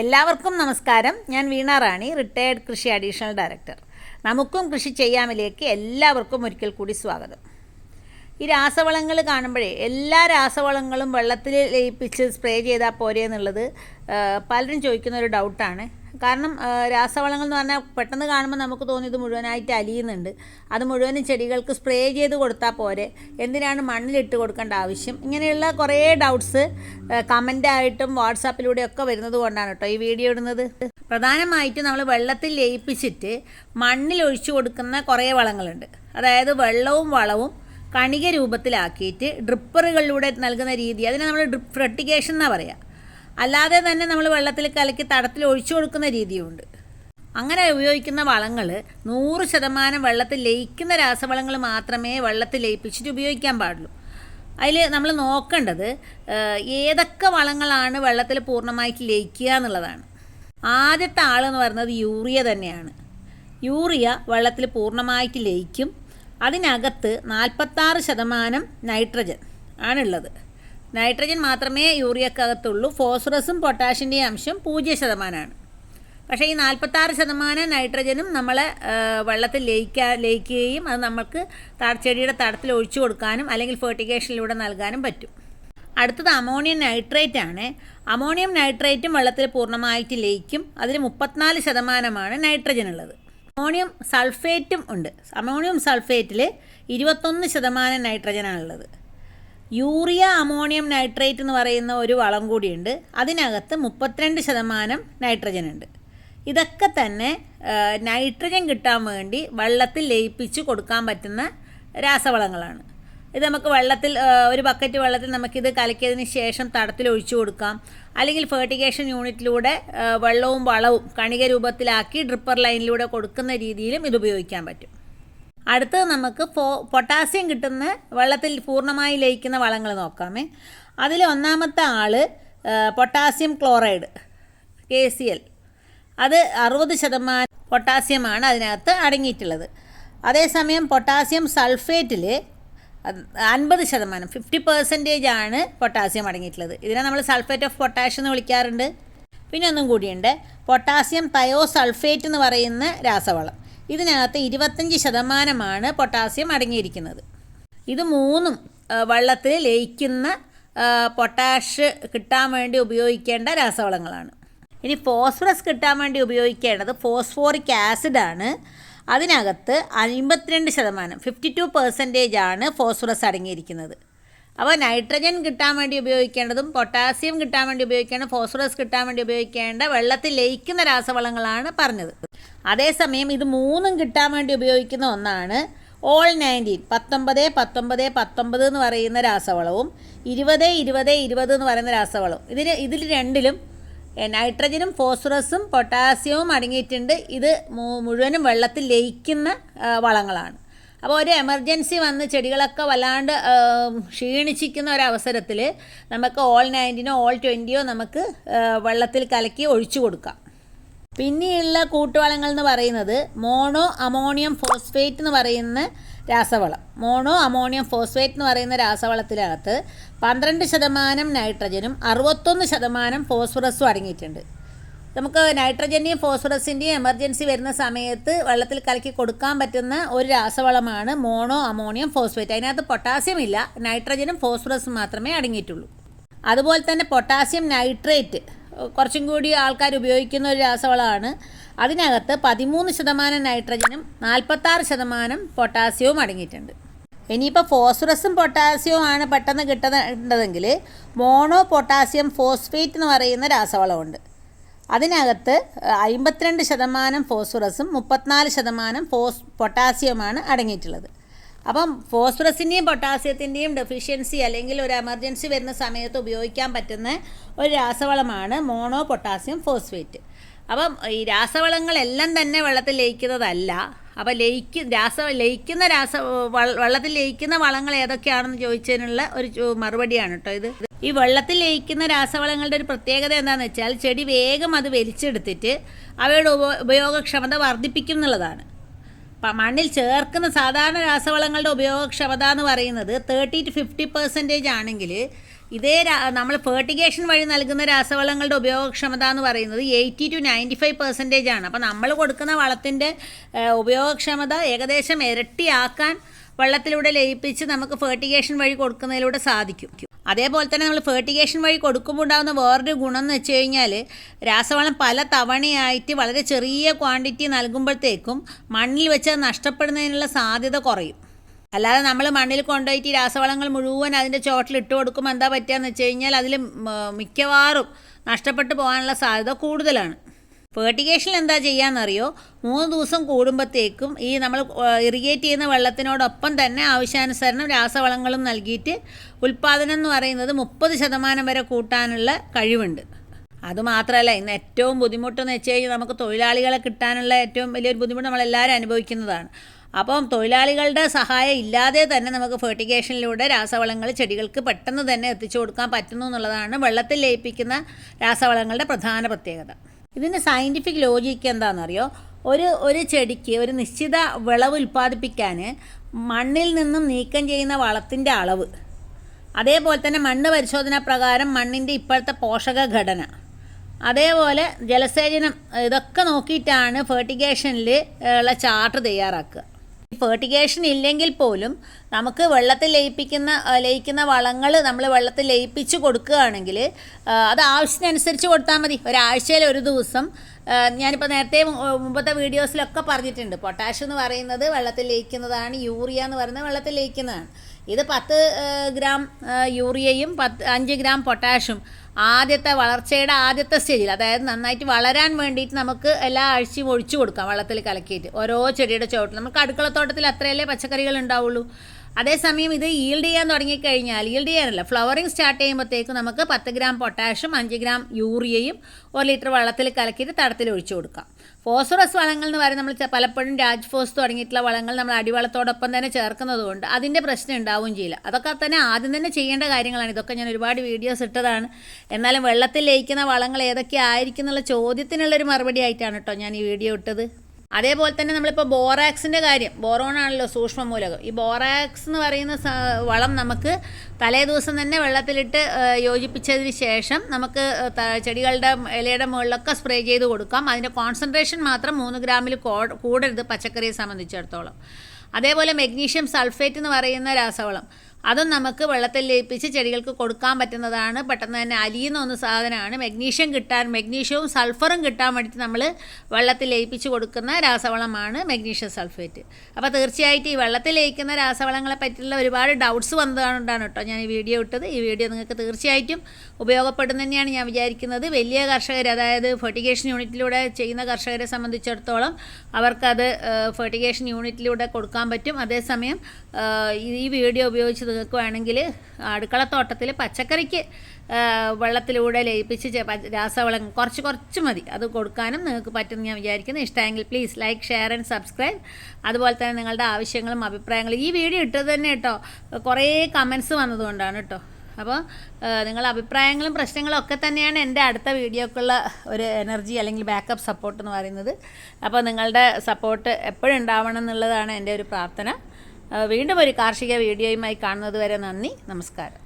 എല്ലാവർക്കും നമസ്കാരം. ഞാൻ വീണ റാണി റിട്ടയേർഡ് കൃഷി അഡീഷണൽ ഡയറക്ടർ നമുക്കും കൃഷി ചെയ്യാമിലേക്ക് എല്ലാവർക്കും ഒരിക്കൽ കൂടി സ്വാഗതം. ഈ രാസവളങ്ങൾ കാണുമ്പോഴേ എല്ലാ രാസവളങ്ങളും വെള്ളത്തിൽ ലയിപ്പിച്ച് സ്പ്രേ ചെയ്താൽ പോരെ എന്നുള്ളത് പലരും ചോദിക്കുന്ന ഒരു ഡൗട്ടാണ്. കാരണം രാസവളങ്ങൾ എന്ന് പറഞ്ഞാൽ പെട്ടെന്ന് കാണുമ്പോൾ നമുക്ക് തോന്നി ഇത് മുഴുവനായിട്ട് അലിയുന്നുണ്ട്. അത് മുഴുവനും ചെടികൾക്ക് സ്പ്രേ ചെയ്ത് കൊടുത്താൽ പോരെ. എന്തിനാണ് മണ്ണിലിട്ട് കൊടുക്കേണ്ട ആവശ്യം? ഇങ്ങനെയുള്ള കുറേ ഡൗട്ട്സ് കമന്റായിട്ടും വാട്സാപ്പിലൂടെയൊക്കെ വരുന്നത് കൊണ്ടാണ് കേട്ടോ ഈ വീഡിയോ ഇടുന്നത്. പ്രധാനമായിട്ടും നമ്മൾ വെള്ളത്തിൽ ലയിപ്പിച്ചിട്ട് മണ്ണിൽ ഒഴിച്ചു കൊടുക്കുന്ന കുറേ വളങ്ങളുണ്ട്. അതായത് വെള്ളവും വളവും കണിക രൂപത്തിലാക്കിയിട്ട് ഡ്രിപ്പറുകളിലൂടെ നൽകുന്ന രീതി. അതിനെ നമ്മൾ ഡ്രിപ്പ് ഫ്രട്ടിഗേഷൻ എന്നാണ് പറയുക അല്ലാതെ തന്നെ നമ്മൾ വെള്ളത്തിൽ കലക്കി തടത്തിൽ ഒഴിച്ചു കൊടുക്കുന്ന രീതിയുണ്ട്. അങ്ങനെ ഉപയോഗിക്കുന്ന വളങ്ങൾ നൂറ് ശതമാനം വെള്ളത്തിൽ ലയിക്കുന്ന രാസവളങ്ങൾ മാത്രമേ വെള്ളത്തിൽ ലയിപ്പിച്ചിട്ട് ഉപയോഗിക്കാൻ പാടുള്ളൂ. അതിൽ നമ്മൾ നോക്കേണ്ടത് ഏതൊക്കെ വളങ്ങളാണ് വെള്ളത്തിൽ പൂർണമായിട്ട് ലയിക്കുക എന്നുള്ളതാണ്. ആദ്യത്തെ ആളെന്ന് പറയുന്നത് യൂറിയ തന്നെയാണ്. യൂറിയ വെള്ളത്തിൽ പൂർണമായിട്ട് ലയിക്കും. അതിനകത്ത് നാൽപ്പത്താറ് ശതമാനം നൈട്രജൻ ആണുള്ളത്. നൈട്രജൻ മാത്രമേ യൂറിയക്കകത്തുള്ളൂ. ഫോസ്ഫറസും പൊട്ടാഷ്യന്റെയും അംശം പൂജ്യം ശതമാനമാണ് പക്ഷേ ഈ നാൽപ്പത്താറ് ശതമാനം നൈട്രജനും നമ്മളെ വെള്ളത്തിൽ ലയിക്കാ ലയിക്കുകയും അത് നമുക്ക് ചെടിയുടെ തടത്തിൽ ഒഴിച്ചു കൊടുക്കാനും അല്ലെങ്കിൽ ഫെർട്ടിഗേഷനിലൂടെ നൽകാനും പറ്റും. അടുത്തത് അമോണിയം നൈട്രേറ്റ് ആണ് അമോണിയം നൈട്രേറ്റും വെള്ളത്തിൽ പൂർണമായിട്ട് ലയിക്കും. അതിൽ മുപ്പത്തിനാല് ശതമാനമാണ് നൈട്രജൻ ഉള്ളത് അമോണിയം സൾഫേറ്റും ഉണ്ട്. അമോണിയം സൾഫേറ്റിൽ ഇരുപത്തൊന്ന് ശതമാനം നൈട്രജനാണുള്ളത്. യൂറിയ അമോണിയം നൈട്രേറ്റ് എന്ന് പറയുന്ന ഒരു വളം കൂടിയുണ്ട്. അതിനകത്ത് മുപ്പത്തിരണ്ട് ശതമാനം നൈട്രജൻ ഉണ്ട് ഇതൊക്കെ തന്നെ നൈട്രജൻ കിട്ടാൻ വേണ്ടി വെള്ളത്തിൽ ലയിപ്പിച്ച് കൊടുക്കാൻ പറ്റുന്ന രാസവളങ്ങളാണ്. ഇത് നമുക്ക് വെള്ളത്തിൽ ഒരു ബക്കറ്റ് വെള്ളത്തിൽ നമുക്കിത് കലക്കിയതിന് ശേഷം തടത്തിൽ ഒഴിച്ചു കൊടുക്കാം. അല്ലെങ്കിൽ ഫെർട്ടിഗേഷൻ യൂണിറ്റിലൂടെ വെള്ളവും വളവും കണിക രൂപത്തിലാക്കി ഡ്രിപ്പർ ലൈനിലൂടെ കൊടുക്കുന്ന രീതിയിലും ഇത് ഉപയോഗിക്കാൻ പറ്റും. അടുത്തത് നമുക്ക് ഫോ പൊട്ടാസ്യം കിട്ടുന്ന വെള്ളത്തിൽ പൂർണമായി ലയിക്കുന്ന വളങ്ങൾ നോക്കാമേ. അതിൽ ഒന്നാമത്തെ ആൾ potassium chloride K C L അത് അറുപത് ശതമാനം പൊട്ടാസ്യമാണ് അതിനകത്ത് അടങ്ങിയിട്ടുള്ളത്. അതേസമയം പൊട്ടാസ്യം സൾഫേറ്റിൽ അൻപത് ശതമാനം ഫിഫ്റ്റി പെർസെന്റേജ് ആണ് പൊട്ടാസ്യം അടങ്ങിയിട്ടുള്ളത്. ഇതിനെ നമ്മൾ സൾഫേറ്റ് ഓഫ് പൊട്ടാഷ്യം എന്ന് വിളിക്കാറുണ്ട്. പിന്നെ ഒന്നും കൂടിയുണ്ട് പൊട്ടാസ്യം തയോ സൾഫേറ്റ് എന്ന് പറയുന്ന രാസവളം. ഇതിനകത്ത് ഇരുപത്തഞ്ച് ശതമാനമാണ് പൊട്ടാസ്യം അടങ്ങിയിരിക്കുന്നത്. ഇത് മൂന്നും വെള്ളത്തിൽ ലയിക്കുന്ന പൊട്ടാഷ് കിട്ടാൻ വേണ്ടി ഉപയോഗിക്കേണ്ട രാസവളങ്ങളാണ്. ഇനി ഫോസ്ഫറസ് കിട്ടാൻ വേണ്ടി ഉപയോഗിക്കേണ്ടത് ഫോസ്ഫോറിക് ആസിഡാണ് അതിനകത്ത് അൻപത്തിരണ്ട് ശതമാനം ഫിഫ്റ്റി ടു പെർസെന്റേജ് ആണ് ഫോസ്ഫറസ് അടങ്ങിയിരിക്കുന്നത്. അപ്പോൾ നൈട്രജൻ കിട്ടാൻ വേണ്ടി ഉപയോഗിക്കേണ്ടതും പൊട്ടാസ്യം കിട്ടാൻ വേണ്ടി ഉപയോഗിക്കേണ്ട ഫോസ്ഫറസ് കിട്ടാൻ വേണ്ടി ഉപയോഗിക്കേണ്ട വെള്ളത്തിൽ ലയിക്കുന്ന രാസവളങ്ങളാണ് പറഞ്ഞത്. അതേസമയം ഇത് മൂന്നും കിട്ടാൻ വേണ്ടി ഉപയോഗിക്കുന്ന ഒന്നാണ് ഓൾ നയന്റീൻ പത്തൊമ്പത് പത്തൊമ്പത് പത്തൊമ്പത് എന്ന് പറയുന്ന രാസവളവും ഇരുപത് ഇരുപത് ഇരുപത് എന്ന് പറയുന്ന രാസവളവും. ഇതിന് ഇതിൽ രണ്ടിലും നൈട്രജനും ഫോസ്ഫറസും പൊട്ടാസ്യവും അടങ്ങിയിട്ടുണ്ട്. ഇത് മുഴുവനും വെള്ളത്തിൽ ലയിക്കുന്ന വളങ്ങളാണ്. അപ്പോൾ ഒരു എമർജൻസി വന്ന് ചെടികളൊക്കെ വല്ലാണ്ട് ക്ഷീണിച്ചിരിക്കുന്ന ഒരവസരത്തിൽ നമുക്ക് ഓൾ നയന്റീനോ ഓൾ ട്വന്റിയോ നമുക്ക് വെള്ളത്തിൽ കലക്കി ഒഴിച്ചു കൊടുക്കാം. പിന്നെയുള്ള കൂട്ടുവളങ്ങൾ എന്ന് പറയുന്നത് മോണോ അമോണിയം ഫോസ്ഫേറ്റ് എന്ന് പറയുന്ന രാസവളം. മോണോ അമോണിയം ഫോസ്ഫേറ്റ് എന്ന് പറയുന്ന രാസവളത്തിനകത്ത് പന്ത്രണ്ട് ശതമാനം നൈട്രജനും അറുപത്തൊന്ന് ശതമാനം ഫോസ്ഫറസും അടങ്ങിയിട്ടുണ്ട്. നമുക്ക് നൈട്രജന്റെയും ഫോസ്ഫറസിന്റെയും എമർജൻസി വരുന്ന സമയത്ത് വെള്ളത്തിൽ കലക്കി കൊടുക്കാൻ പറ്റുന്ന ഒരു രാസവളമാണ് മോണോ അമോണിയം ഫോസ്ഫേറ്റ്. അതിനകത്ത് പൊട്ടാസ്യം ഇല്ല. നൈട്രജനും ഫോസ്ഫറസും മാത്രമേ അടങ്ങിയിട്ടുള്ളൂ. അതുപോലെ തന്നെ പൊട്ടാസ്യം നൈട്രേറ്റ് കുറച്ചും കൂടി ആൾക്കാർ ഉപയോഗിക്കുന്ന ഒരു രാസവളമാണ്. അതിനകത്ത് പതിമൂന്ന് ശതമാനം നൈട്രജനും നാൽപ്പത്താറ് ശതമാനം പൊട്ടാസ്യവും അടങ്ങിയിട്ടുണ്ട്. ഇനിയിപ്പോൾ ഫോസ്ഫറസും പൊട്ടാസ്യവും ആണ് പെട്ടെന്ന് കിട്ടുന്നതെങ്കിൽ മോണോ പൊട്ടാസ്യം ഫോസ്ഫേറ്റ് എന്ന് പറയുന്ന രാസവളമുണ്ട്. അതിനകത്ത് അമ്പത്തിരണ്ട് ശതമാനം ഫോസ്ഫറസും മുപ്പത്തിനാല് ശതമാനം ഫോസ് പൊട്ടാസ്യവുമാണ് അടങ്ങിയിട്ടുള്ളത്. അപ്പം ഫോസ്ഫറസിന്റെയും പൊട്ടാസ്യത്തിന്റെയും ഡെഫിഷ്യൻസി അല്ലെങ്കിൽ ഒരു എമർജൻസി വരുന്ന സമയത്ത് ഉപയോഗിക്കാൻ പറ്റുന്ന ഒരു രാസവളമാണ് മോണോ പൊട്ടാസ്യം ഫോസ്ഫേറ്റ് അപ്പം ഈ രാസവളങ്ങളെല്ലാം തന്നെ വെള്ളത്തിൽ ലയിക്കുന്നതല്ല. അപ്പം ലയിക്ക രാസ ലയിക്കുന്ന രാസ വെള്ളത്തിൽ ലയിക്കുന്ന വളങ്ങൾ ഏതൊക്കെയാണെന്ന് ചോദിച്ചതിനുള്ള ഒരു മറുപടിയാണ് കേട്ടോ ഇത്. ഈ വെള്ളത്തിൽ ലയിക്കുന്ന രാസവളങ്ങളുടെ ഒരു പ്രത്യേകത എന്താണെന്ന് വെച്ചാൽ ചെടി വേഗം അത് വലിച്ചെടുത്തിട്ട് അവയുടെ ഉപ ഉപയോഗക്ഷമത വർദ്ധിപ്പിക്കും എന്നുള്ളതാണ്. മണ്ണിൽ ചേർക്കുന്ന സാധാരണ രാസവളങ്ങളുടെ ഉപയോഗക്ഷമത എന്ന് പറയുന്നത് തേർട്ടി ടു ഫിഫ്റ്റി പെർസെന്റേജ് ആണെങ്കിൽ ഇതേ നമ്മൾ ഫേർട്ടിഗേഷൻ വഴി നൽകുന്ന രാസവളങ്ങളുടെ ഉപയോഗക്ഷമത എന്ന് പറയുന്നത് eighty two ninety five percentage ആണ്. അപ്പോൾ നമ്മൾ കൊടുക്കുന്ന വളത്തിന്റെ ഉപയോഗക്ഷമത ഏകദേശം ഇരട്ടിയാക്കാൻ വെള്ളത്തിലൂടെ ലയിപ്പിച്ച് നമുക്ക് ഫേർട്ടിഗേഷൻ വഴി കൊടുക്കുന്നതിലൂടെ സാധിക്കും. അതേപോലെ തന്നെ നമ്മൾ ഫേർട്ടിഗേഷൻ വഴി കൊടുക്കുമ്പോൾ ഉണ്ടാകുന്ന വേറൊരു ഗുണം എന്ന് വെച്ച് കഴിഞ്ഞാൽ രാസവളം പല തവണയായിട്ട് വളരെ ചെറിയ ക്വാണ്ടിറ്റി നൽകുമ്പോഴത്തേക്കും മണ്ണിൽ വെച്ച് നഷ്ടപ്പെടുന്നതിനുള്ള സാധ്യത കുറയും. അല്ലാതെ നമ്മൾ മണ്ണിൽ കൊണ്ടുപോയിട്ട് രാസവളങ്ങൾ മുഴുവൻ അതിന്റെ ചോട്ടിൽ ഇട്ട് കൊടുക്കുമ്പോൾ എന്താ പറ്റുകയെന്ന് വെച്ച് കഴിഞ്ഞാൽ അതിൽ മിക്കവാറും നഷ്ടപ്പെട്ടു പോകാനുള്ള സാധ്യത കൂടുതലാണ്. ഫേർട്ടിഗേഷനിൽ എന്താ ചെയ്യാന്നറിയോ? മൂന്ന് ദിവസം കൂടുമ്പോഴത്തേക്കും ഈ നമ്മൾ ഇറിഗേറ്റ് ചെയ്യുന്ന വെള്ളത്തിനോടൊപ്പം തന്നെ ആവശ്യാനുസരണം രാസവളങ്ങളും നൽകിയിട്ട് ഉൽപ്പാദനം എന്ന് പറയുന്നത് മുപ്പത് ശതമാനം വരെ കൂട്ടാനുള്ള കഴിവുണ്ട്. അതുമാത്രമല്ല ഇന്ന് ഏറ്റവും ബുദ്ധിമുട്ടെന്ന് വെച്ച് കഴിഞ്ഞാൽ നമുക്ക് തൊഴിലാളികളെ കിട്ടാനുള്ള ഏറ്റവും വലിയൊരു ബുദ്ധിമുട്ട് നമ്മളെല്ലാവരും അനുഭവിക്കുന്നതാണ്. അപ്പം തൊഴിലാളികളുടെ സഹായം ഇല്ലാതെ തന്നെ നമുക്ക് ഫെർട്ടിഗേഷനിലൂടെ രാസവളങ്ങൾ ചെടികൾക്ക് പെട്ടെന്ന് തന്നെ എത്തിച്ചു കൊടുക്കാൻ പറ്റുന്നു എന്നുള്ളതാണ് വെള്ളത്തിൽ ലയിപ്പിക്കുന്ന രാസവളങ്ങളുടെ പ്രധാന പ്രത്യേകത. ഇതിന്റെ സയന്റിഫിക് ലോജിക്ക് എന്താണെന്നറിയോ? ഒരു ഒരു ചെടിക്ക് ഒരു നിശ്ചിത വിളവ് ഉൽപ്പാദിപ്പിക്കാൻ മണ്ണിൽ നിന്നും നീക്കം ചെയ്യുന്ന വളത്തിന്റെ അളവ്. അതേപോലെ തന്നെ മണ്ണ് പരിശോധന പ്രകാരം മണ്ണിന്റെ ഇപ്പോഴത്തെ പോഷക ഘടന. അതേപോലെ ജലസേചനം ഇതൊക്കെ നോക്കിയിട്ടാണ് ഫെർട്ടിഗേഷനിൽ ഉള്ള ചാർട്ട് തയ്യാറാക്കുക. ഫെർട്ടിഗേഷൻ ഇല്ലെങ്കിൽ പോലും നമുക്ക് വെള്ളത്തിൽ ലയിപ്പിക്കുന്ന ലയിക്കുന്ന വളങ്ങൾ നമ്മൾ വെള്ളത്തിൽ ലയിപ്പിച്ച് കൊടുക്കുകയാണെങ്കിൽ അത് ആവശ്യത്തിനനുസരിച്ച് കൊടുത്താൽ മതി. ഒരാഴ്ചയിൽ ഒരു ദിവസം. ഞാനിപ്പോൾ നേരത്തെ മുമ്പത്തെ വീഡിയോസിലൊക്കെ പറഞ്ഞിട്ടുണ്ട്. പൊട്ടാഷ് എന്ന് പറയുന്നത് വെള്ളത്തിൽ ലയിക്കുന്നതാണ് യൂറിയ എന്ന് പറയുന്നത് വെള്ളത്തിൽ ലയിക്കുന്നതാണ്. ഇത് പത്ത് ഗ്രാം യൂറിയയും പത്ത് അഞ്ച് ഗ്രാം പൊട്ടാഷും ആദ്യത്തെ വളർച്ചയുടെ ആദ്യത്തെ സ്റ്റേജിൽ അതായത് നന്നായിട്ട് വളരാൻ വേണ്ടിയിട്ട് നമുക്ക് എല്ലാ ആഴ്ചയും ഒഴിച്ചു കൊടുക്കാം വെള്ളത്തിൽ കലക്കിയിട്ട്. ഓരോ ചെടിയുടെ ചുവട്ടിൽ. നമുക്ക് അടുക്കളത്തോട്ടത്തിൽ അത്രയല്ലേ പച്ചക്കറികൾ ഉണ്ടാവുള്ളൂ. അതേസമയം ഇത് ഈൽഡ് ചെയ്യാൻ തുടങ്ങിക്കഴിഞ്ഞാൽ ഈൽഡ് ചെയ്യാനല്ല ഫ്ലവറിങ് സ്റ്റാർട്ട് ചെയ്യുമ്പോഴത്തേക്ക് നമുക്ക് പത്ത് ഗ്രാം പൊട്ടാഷ്യം അഞ്ച് ഗ്രാം യൂറിയയും ഒരു ലിറ്റർ വെള്ളത്തിൽ കലക്കിയിട്ട് തടത്തിൽ ഒഴിച്ചു കൊടുക്കാം. ഫോസ്ഫറസ് വളങ്ങൾ എന്ന് പറയുന്നത് നമ്മൾ പലപ്പോഴും രാജ് ഫോസ് തുടങ്ങിയിട്ടുള്ള വളങ്ങൾ നമ്മൾ അടിവളത്തോടൊപ്പം തന്നെ ചേർക്കുന്നതുകൊണ്ട് അതിന്റെ പ്രശ്നം ഉണ്ടാവുകയും ചെയ്യില്ല. അതൊക്കെ തന്നെ ആദ്യം തന്നെ ചെയ്യേണ്ട കാര്യങ്ങളാണ്. ഇതൊക്കെ ഞാൻ ഒരുപാട് വീഡിയോസ് ഇട്ടതാണ്. എന്നാലും വെള്ളത്തിൽ ലയിക്കുന്ന വളങ്ങൾ ഏതൊക്കെ ആയിരിക്കും എന്നുള്ള ചോദ്യത്തിനുള്ളൊരു മറുപടി ആയിട്ടാണ് കേട്ടോ ഞാൻ ഈ വീഡിയോ ഇട്ടത്. അതേപോലെ തന്നെ നമ്മളിപ്പോൾ ബോറാക്സിന്റെ കാര്യം ബോറോണാണല്ലോ സൂക്ഷ്മ മൂലകം. ഈ ബോറാക്സ് എന്ന് പറയുന്ന വളം നമുക്ക് തലേ ദിവസം തന്നെ വെള്ളത്തിലിട്ട് യോജിപ്പിച്ചതിന് ശേഷം നമുക്ക് ചെടികളുടെ ഇലയുടെ മുകളിലൊക്കെ സ്പ്രേ ചെയ്ത് കൊടുക്കാം. അതിന്റെ കോൺസെൻട്രേഷൻ മാത്രം മൂന്ന് ഗ്രാമിൽ കൂടരുത് പച്ചക്കറിയെ സംബന്ധിച്ചിടത്തോളം. അതേപോലെ മെഗ്നീഷ്യം സൾഫേറ്റ് എന്ന് പറയുന്ന രാസവളം. അതും നമുക്ക് വെള്ളത്തിൽ ലയിപ്പിച്ച് ചെടികൾക്ക് കൊടുക്കാൻ പറ്റുന്നതാണ്. പെട്ടെന്ന് തന്നെ അലിയുന്ന ഒന്ന് സാധനമാണ്. മെഗ്നീഷ്യം കിട്ടാൻ മെഗ്നീഷ്യവും സൾഫറും കിട്ടാൻ വേണ്ടിയിട്ട് നമ്മൾ വെള്ളത്തിൽ ലയിപ്പിച്ച് കൊടുക്കുന്ന രാസവളമാണ് മെഗ്നീഷ്യം സൾഫേറ്റ് അപ്പോൾ തീർച്ചയായിട്ടും ഈ വെള്ളത്തിൽ ലയിക്കുന്ന രാസവളങ്ങളെ പറ്റിയുള്ള ഒരുപാട് ഡൗട്ട്സ് വന്നതുകൊണ്ടാണ് കേട്ടോ ഞാൻ ഈ വീഡിയോ ഇട്ടത്. ഈ വീഡിയോ നിങ്ങൾക്ക് തീർച്ചയായിട്ടും ഉപയോഗപ്പെടുന്നു തന്നെയാണ് ഞാൻ വിചാരിക്കുന്നത്. വലിയ കർഷകർ അതായത് ഫെർട്ടിഗേഷൻ യൂണിറ്റിലൂടെ ചെയ്യുന്ന കർഷകരെ സംബന്ധിച്ചിടത്തോളം അവർക്കത് ഫെർട്ടിഗേഷൻ യൂണിറ്റിലൂടെ കൊടുക്കാൻ പറ്റും. അതേസമയം ഈ വീഡിയോ ഉപയോഗിച്ച് നിങ്ങൾക്ക് വേണമെങ്കിൽ അടുക്കളത്തോട്ടത്തിൽ പച്ചക്കറിക്ക് വെള്ളത്തിലൂടെ ലയിപ്പിച്ച് രാസവളം കുറച്ച് കുറച്ച് മതി. അത് കൊടുക്കാനും നിങ്ങൾക്ക് പറ്റുമെന്ന് ഞാൻ വിചാരിക്കുന്നു. ഇഷ്ടമെങ്കിൽ please like share and subscribe അതുപോലെ തന്നെ നിങ്ങളുടെ ആവശ്യങ്ങളും അഭിപ്രായങ്ങളും ഈ വീഡിയോ ഇട്ടത് തന്നെ കേട്ടോ. കുറേ കമൻസ് വന്നതുകൊണ്ടാണ് കേട്ടോ. അപ്പോൾ നിങ്ങളുടെ അഭിപ്രായങ്ങളും പ്രശ്നങ്ങളും ഒക്കെ തന്നെയാണ് എന്റെ അടുത്ത വീഡിയോക്കുള്ള ഒരു എനർജി അല്ലെങ്കിൽ ബാക്കപ്പ് സപ്പോർട്ട് എന്ന് പറയുന്നത്. അപ്പോൾ നിങ്ങളുടെ സപ്പോർട്ട് എപ്പോഴും ഉണ്ടാവണം എന്നുള്ളതാണ് എന്റെ ഒരു പ്രാർത്ഥന. വീണ്ടും ഒരു കാർഷിക വീഡിയോയുമായി കാണുന്നത് വരെ നന്ദി നമസ്കാരം.